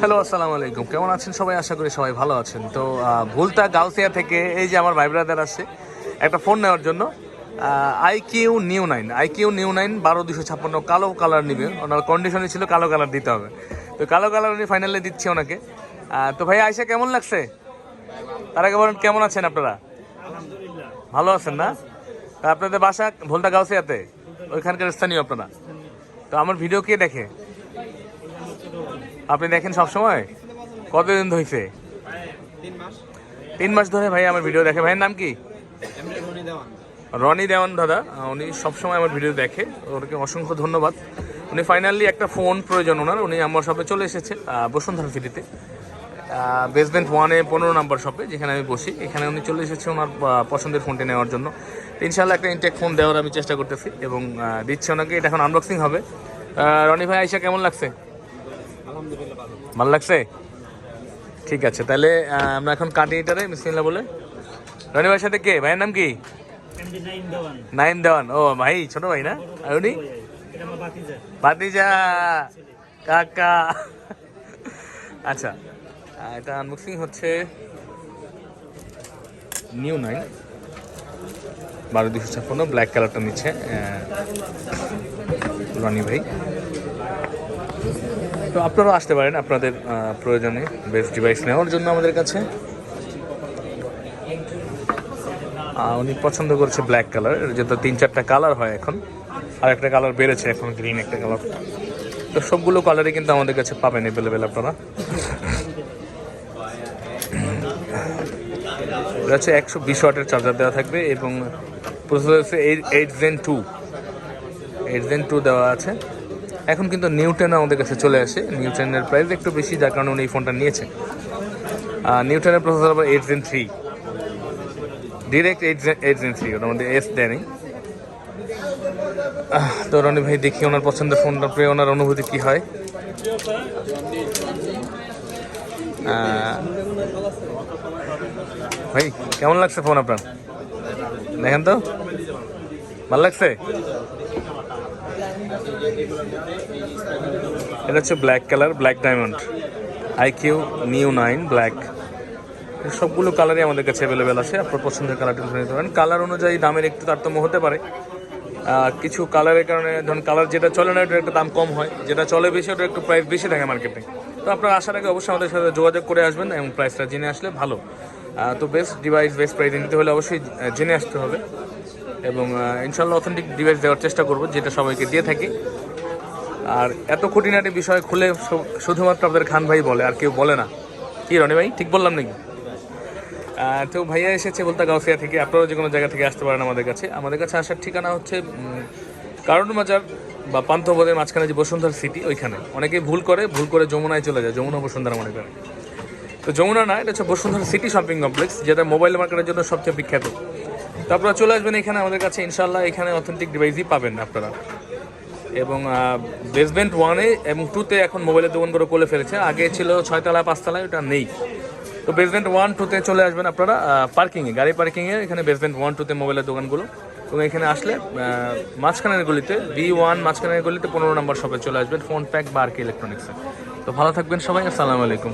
Hello আসসালামু আলাইকুম। কেমন আছেন সবাই? আশা করি সবাই ভালো আছেন। তো ভুলতা গাউসিয়া থেকে এই যে আমার ভাই ব্রাদার আছে একটা ফোন নেওয়ার জন্য। IQOO Neo nine. IQOO Neo nine বারো দুশো ছাপ্পান্ন কালো কালার নিবে। ওনার কন্ডিশনে ছিল কালো কালার দিতে হবে। তো কালো কালার উনি ফাইনালি দিচ্ছি ওনাকে। তো ভাই আয়সা কেমন লাগছে? তার আগে বলেন কেমন আছেন আপনারা? ভালো আছেন না? তা আপনাদের বাসা ভোলতা গাউসিয়াতে? ওইখানকার স্থানীয় আপনারা? তো আমার ভিডিও কে দেখে? আপনি দেখেন সব সময় কতদিন ধরেছে? তিন মাস ধরে ভাই আমার ভিডিও দেখে। ভাইয়ের নাম কি? রনি দেওয়ান দাদা। উনি সবসময় আমার ভিডিও দেখে। ওনাকে অসংখ্য ধন্যবাদ। উনি ফাইনালি একটা ফোন প্রয়োজন ওনার। উনি আমার শপে চলে এসেছে বসুন্ধরা সিটিতে বেসমেন্ট ওয়ানে পনেরো নাম্বার শপে যেখানে আমি বসি। এখানে উনি চলে এসেছে ওনার পছন্দের ফোনটি নেওয়ার জন্য। ইনশাল্লাহ একটা ইনটেক ফোন দেওয়ার আমি চেষ্টা করতেছি এবং দিচ্ছি ওনাকে। এটা এখন আনবক্সিং হবে। রনি ভাই আইসা কেমন লাগছে? ভালো। লাগছে? ঠিক আছে, তাহলে আমরা এখন কাটি এটারে, বিসমিল্লাহ বলে। রনি ভাইয়ের সাথে কে? ভাইয়ের নাম কি? নাইন দেওয়ান। ও, ভাই, ছোট ভাই না? আর উনি? ভাতিজা। কাকা। আচ্ছা এটা আনবক্সিং হচ্ছে নিউ নাইন বারো দুশো ছাপ্পান্ন ব্ল্যাক কালারটা নিচ্ছে রনি ভাই। তো আপনারাও আসতে পারেন আপনাদের প্রয়োজনে বেস্ট ডিভাইস নেওয়ার জন্য আমাদের কাছে। উনি পছন্দ করছে ব্ল্যাক কালার যেহেতু তিন চারটা কালার হয় এখন। আর একটা কালার বেড়েছে এখন গ্রিন একটা কালার তো সবগুলো কালারই কিন্তু আমাদের কাছে পাবেন অ্যাভেলেবেল আপনারা। হচ্ছে একশো বিশ ওয়াটের চার্জার দেওয়া থাকবে এবং প্রসেসর হচ্ছে eight gen two eight gen two দেওয়া আছে। এখন কিন্তু নিউটেন আমাদের কাছে চলে আসে। নিউটেনের প্রাইস একটু বেশি, যার কারণে উনি এই ফোনটা নিয়েছে নিউটেনের প্রসেসর আবার eight gen three direct eight gen eight gen three ওটার মধ্যে এস দেয়নি তো রনি ভাই, দেখি ওনার পছন্দের ফোনটা পেয়ে ওনার অনুভূতি কী হয়? ভাই, কেমন লাগছে ফোন আপনার? দেখেন তো। ভালো লাগছে? এটা হচ্ছে black colour black diamond iQOO Neo nine black সবগুলো কালারই আমাদের কাছে অ্যাভেলেবেল আছে। আপনার পছন্দের কালারটি নিতে পারেন। কালার অনুযায়ী দামের একটু তারতম্য হতে পারে। কিছু কালারের কারণে, ধরুন কালার যেটা চলে না, ওটার একটা দাম কম হয়। যেটা চলে বেশি, ওটার একটু প্রাইস বেশি থাকে মার্কেটে তো আপনার আসার আগে অবশ্যই আমাদের সাথে যোগাযোগ করে আসবেন এবং প্রাইসটা জেনে আসলে ভালো। তো বেস্ট ডিভাইস বেস্ট প্রাইস নিতে হলে অবশ্যই জেনে আসতে হবে। এবং ইনশাল্লাহ অথেন্টিক ডিভাইস দেওয়ার চেষ্টা করব, যেটা সবাইকে দিয়ে থাকি। আর এত খুঁটিনাটি বিষয় খুলে শুধুমাত্র আপনাদের খান ভাই বলে, আর কেউ বলে না। কি, রনি ভাই? ঠিক বললাম নাকি? তো ভাইয়া এসেছে বলতে গাউসিয়া থেকে, আপনারাও যে কোনো জায়গা থেকে আসতে পারেন আমাদের কাছে। আমাদের কাছে আসার ঠিকানা হচ্ছে কারণ বাজার বা পান্থপদের মাঝখানে যে বসুন্ধরা সিটি ওইখানে। অনেকেই ভুল করে ভুল করে যমুনায় চলে যায়, যমুনা বসুন্ধরা মনে করে। তো যমুনা না, এটা হচ্ছে বসুন্ধরা সিটি শপিং কমপ্লেক্স যেটা মোবাইল মার্কেটের জন্য সবচেয়ে বিখ্যাত। তো আপনারা চলে আসবেন এখানে আমাদের কাছে ইনশাল্লাহ এখানে অথেন্টিক ডিভাইসই পাবেন আপনারা। এবং বেসমেন্ট ওয়ানে এবং টুতে এখন মোবাইলের দোকানগুলো করে ফেলেছে। আগে ছিল ছয়তলা পাঁচতলায় ওটা নেই। তো বেসমেন্ট ওয়ান টুতে চলে আসবেন আপনারা পার্কিংয়ে গাড়ি পার্কিংয়ে এখানে বেসমেন্ট ওয়ান টুতে মোবাইলের দোকানগুলো। এবং এখানে আসলে মাঝখানের গলিতে বি ওয়ান মাঝখানের গলিতে পনেরো নম্বর শপে চলে আসবেন ফোন প্যাক বা আর কি ইলেকট্রনিক্সে তো ভালো থাকবেন সবাই, আসসালামু আলাইকুম।